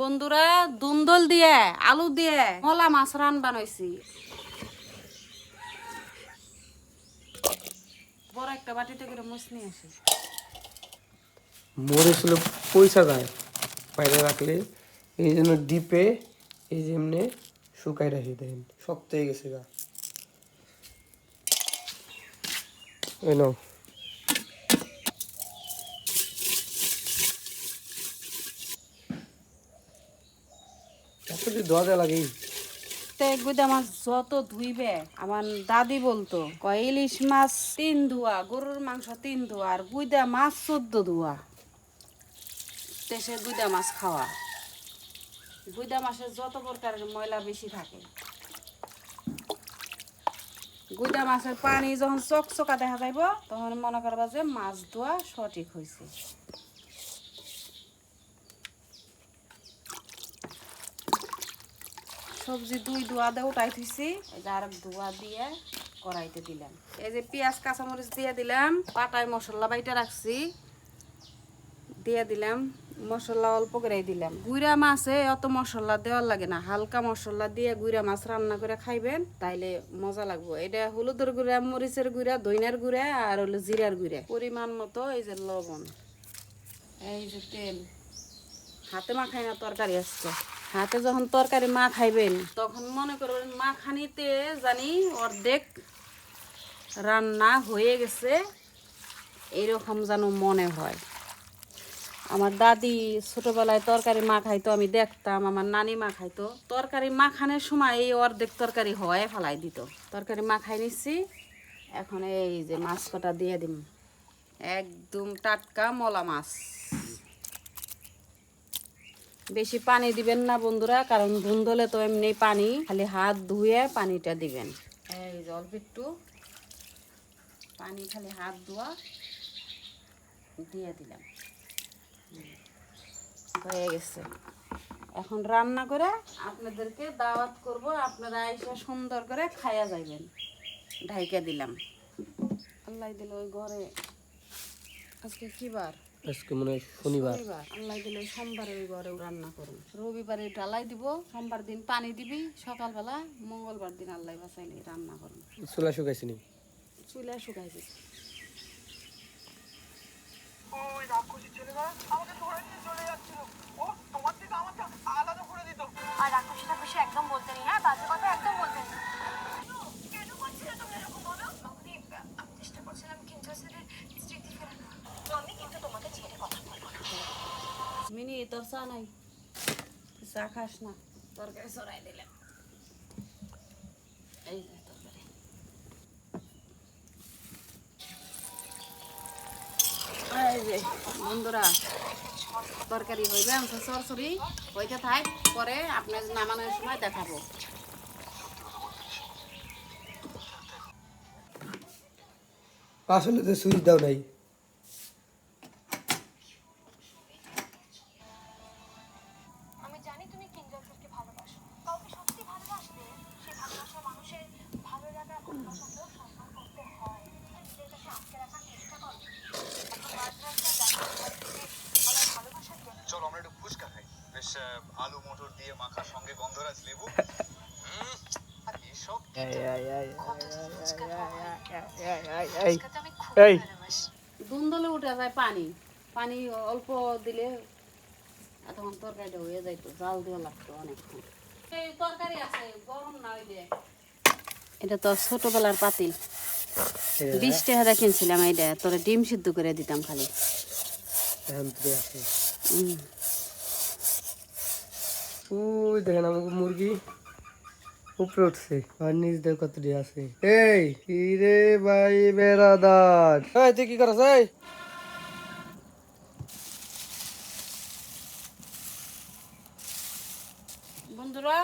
বন্ধুরা, দুন্দল দিয়ে, আলু দিয়ে মলা মাছ রান বানাইছি। বড় একটা বাটিতে করে মুছ নিয়ে আসি। মরিচ হলো পয়সা বাইরে রাখলে এই জন্য ডিপে এই যে এমনি শুকাই রাখি দেন। শক্ত হয়ে গেছে গা। এই নাও। এত ধোয়া দেওয়া লাগে। তে গুদা মাছ যত ধুইবে, আমার দাদি বলতো, কয় ইলিশ মাছ তিন ধোয়া, গরুর মাংস তিন ধোয়া, আর গুইদা মাছ চোদ্দ ধোয়া। দেশে গুইদা মাছ খাওয়া। গুইদা মাছের যত প্রকারের ময়লা বেশি থাকে। গুইদা মাছের পানি যখন চকচকা দেখা যাইব, তখন মনে করবা যে মাছ ধোয়া সঠিক হয়েছে সবজি দুই ধোয়া দিয়ে উঠাই থুইছি। আর ধোয়া দিয়ে কড়াইতে দিলাম। এই যে পেঁয়াজ, কাঁচামরিচ দিয়ে দিলাম, পাটায় মশলা বাইটা রাখছি। দিয়ে দিলাম, মশলা অল্প করে দিলাম। গুইরা মাছে অত মশলা দেওয়ার লাগে না। হালকা মশলা দিয়ে গুইরা মাছ রান্না করে খাইবেন, তাইলে মজা লাগবে। এটা হলুদের গুঁড়া, মরিচের গুঁড়া, দইনার গুঁড়া আর হলো জিরার গুঁড়া। পরিমাণ মতো এই যে লবণ। এই যে তেল। হাতে মাখাই না তরকারি আসছে হাতে যখন তরকারি মা খাইবেন, তখন মনে করবেন মা খানিতে জানি অর্ধেক রান্না হয়ে গেছে। এরকম যেন মনে হয়। আমার দাদি ছোটোবেলায় তরকারি মা খাইতো, আমি দেখতাম, আমার নানি মা খাইতো। তরকারি মাখানোর সময় এই অর্ধেক তরকারি হয় ফেলাই দিত। তরকারি মা খাই নিচ্ছি এখন এই যে মাছ কটা দিয়ে দিম। একদম টাটকা মলা মাছ। বেশি পানি দিবেন না বন্ধুরা, কারণ ধুন্দলে তো এমনি পানি, খালি হাত ধুয়ে পানিটা দিবেন। এই অল্প একটু পানি খালি হাত ধোয়া দিয়ে দিলাম। হয়ে গেছে। এখন রান্না করে আপনাদেরকে দাওয়াত করব, আপনারা এসে সুন্দর করে খাইয়া যাইবেন। ঢাইকা দিলাম। আল্লাহ দিল ওই ঘরে আজকে কি বার? আজকে মনে হয় শনিবার। আল্লাহ দিলে সোমবার ওই ঘরে রান্না করুন। রবিবারে ডালাই দিব সোমবার দিন পানি দিবি সকালবেলা মঙ্গলবার দিন আল্লাহ বাসাইলে রান্না করুন। চুলা শুকাইছিনি চুলা শুকাইছি। তোর চা নাই চা খাস না তরকারি চড়াই দিলাম এই যে তরকারি এই যে বন্ধুরা তরকারি হইবে আমি সরসরি হইতে থাক পরে আপনার নামানোর সময় দেখাবো। আসলে তো সুইচ দাও নাই। দুন্দলে উঠে যায় পানি পানি অল্প দিলে তখন তরকারিটা হয়ে যাইতো জাল দেওয়া লাগতো অনেকক্ষণ তরকারি আছে গরম না যে এটা তো ছোটবেলার পাতিল বিশ টাকা কিনছিলাম এইটা তোরে ডিম সিদ্ধ করে দিতাম খালি ওই দেখেন আমাকে মুরগি উপরে উঠছে। আর নিচ দেখ কতটি আছে? এই হিরে ভাই বেড়াদার। এই, তুই কি করছ এই? বন্ধুরা,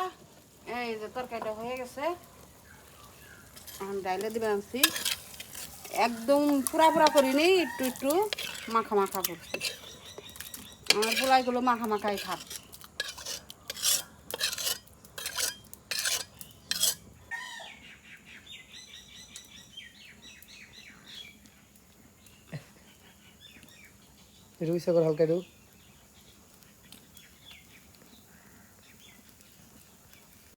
এই যে তরকারিটা হয়ে গেছে। এখন ডাইলে দিবে একদম পুরা পুরা করিনি, একটু একটু মাখা মাখা করছি। আমার পোলাইগুলো মাখা মাখাই খাপ রুই সাগর হালকা একটু